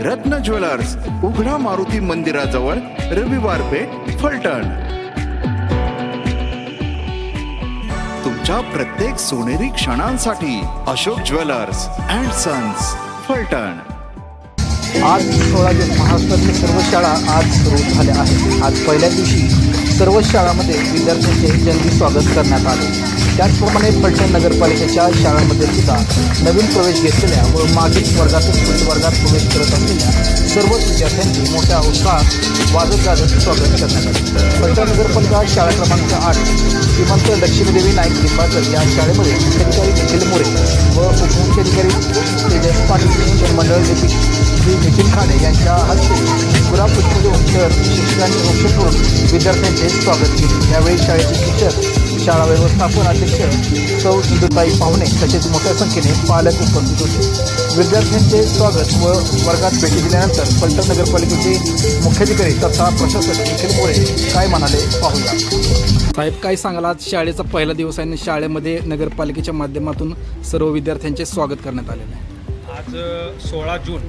रत्न ज्वेलर्स उघडा मारुती मंदिराजवळ रविवार पेठ फलटण. तुमच्या प्रत्येक सोनेरी क्षणांसाठी Ashok jewellers and sons Phaltan. आज सोळा जून महाराष्ट्रातील सर्व शाळा आज सुरू झाल्या आहेत. आज पहिल्या दिवशी सर्व शाळांमध्ये विद्यार्थ्यांचे जंगी स्वागत करण्यात आले. त्याचप्रमाणे फलटण नगरपालिकेच्या शाळांमध्ये सुद्धा नवीन प्रवेश घेतलेल्या व मागील वर्गातून पुढील वर्गात प्रवेश करत असलेल्या सर्वच विद्यार्थ्यांनी मोठ्या उत्साहात वाजत गाजत स्वागत करण्यात आले. फलटण नगरपालिका शाळा क्रमांक आठ श्रीमंत लक्ष्मीदेवी नाईक लिंबाळकर या शाळेमध्ये मुख्याधिकारी निखिल मोरे व उपमुख्याधिकारी तेजस पाटील शिक्षण मंडळ लिपिक श्री नितीन खाडे यांच्या हस्ते गुलाब तर शिक्षकांनी औक्षण करून विद्यार्थ्यांचे स्वागत केले. यावेळी शाळेचे शिक्षक शाळा व्यवस्थापन अध्यक्ष सौ इंदुताई पाहुणे तसेच मोठ्या संख्येने पालक उपस्थित होते. विद्यार्थ्यांचे स्वागत व वर्गात भेटी दिल्यानंतर फलटण नगरपालिकेचे मुख्याधिकारी तथा प्रशासक निखिल मोरे काय म्हणाले पाहूया. साहेब काय सांगाल? आज शाळेचा पहिला दिवस आहे आणि शाळेमध्ये नगरपालिकेच्या माध्यमातून सर्व विद्यार्थ्यांचे स्वागत करण्यात आलेले आहे. आज सोळा जून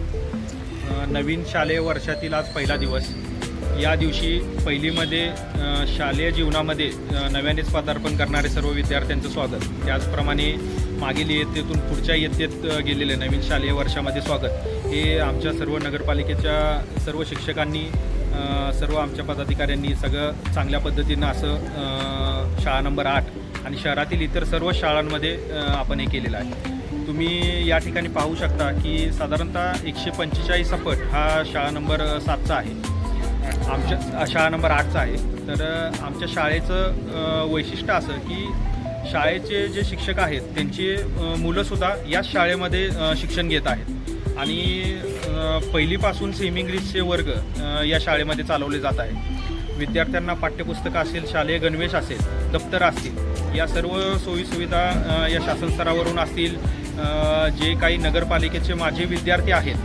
नवीन शालेय वर्षातील आज पहिला दिवस. या दिवशी पहिलीमध्ये शालेय जीवनामध्ये नव्यानेच पदार्पण करणारे सर्व विद्यार्थ्यांचं स्वागत. त्याचप्रमाणे मागील इयत्तेतून पुढच्या इयत्तेत गेलेले नवीन शालेय वर्षामध्ये स्वागत. हे आमच्या सर्व नगरपालिकेच्या सर्व शिक्षकांनी सर्व आमच्या पदाधिकाऱ्यांनी सगळं चांगल्या पद्धतीनं असं शाळा नंबर आठ आणि शहरातील इतर सर्व शाळांमध्ये आपण हे केलेलं आहे. तुम्ही या ठिकाणी पाहू शकता की साधारणतः एकशे पंचेचाळीस पट हा शाळा नंबर सातचा आहे. आमच्या शाळा नंबर आठचा आहे. तर आमच्या शाळेचं वैशिष्ट्य असं की शाळेचे जे शिक्षक आहेत त्यांची मुलंसुद्धा याच शाळेमध्ये शिक्षण घेत आहेत. आणि पहिलीपासून सेमिंग्रीजचे वर्ग या शाळेमध्ये चालवले जात आहे विद्यार्थ्यांना पाठ्यपुस्तकं असेल शालेय गणवेश असेल दप्तर असतील या सर्व सोयीसुविधा या शासन स्तरावरून असतील. जे काही नगरपालिकेचे माझे विद्यार्थी आहेत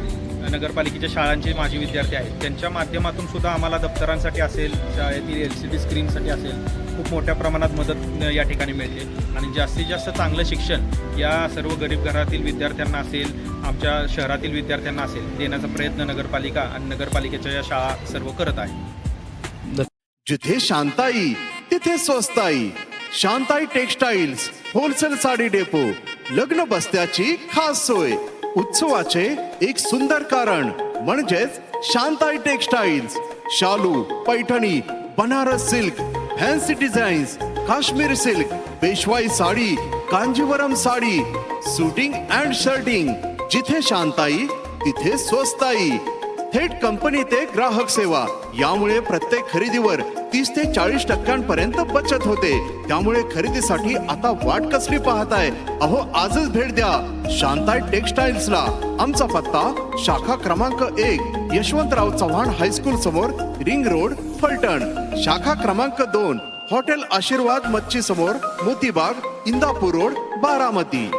नगरपालिकेच्या शाळांचे माजी विद्यार्थी आहेत. त्यांच्या माध्यमातून सुद्धा आम्हाला दप्तरांसाठी असेल शाळेतील एल सी डी स्क्रीनसाठी असेल खूप मोठ्या प्रमाणात मदत या ठिकाणी मिळते. आणि जास्तीत जास्त चांगलं शिक्षण या सर्व गरीब घरातील विद्यार्थ्यांना असेल आमच्या शहरातील विद्यार्थ्यांना असेल देण्याचा प्रयत्न नगरपालिका आणि नगरपालिकेच्या या शाळा सर्व करत आहे. जिथे शांताई तिथे स्वस्ताई. Shantai textiles wholesale sari depot. लग्न बस्त्याची खास सोय. उत्सवाचे एक सुंदर कारण म्हणजेच शांताई टेक्सटाईल्स शालू Paithani Banaras silk fancy designs Kashmir silk पेशवाई sari Kanjeevaram sari suiting and shirting. जिथे शांताई तिथे स्वस्ताई. थेट कंपनी ते ग्राहक सेवा. यामुळे प्रत्येक खरेदीवर तीस ते चाळीस टक्क्यांपर्यंत बचत होते. त्यामुळे खरेदीसाठी आता वाट कसली पाहताय? अहो आजच भेट द्या. शांताई टेक्सटाईल्सला. आमचा पत्ता शाखा क्रमांक एक यशवंतराव चव्हाण हायस्कूल समोर रिंग रोड फलटण. शाखा क्रमांक दोन हॉटेल आशीर्वाद मच्छी समोर मोतीबाग इंदापूर रोड बारामती.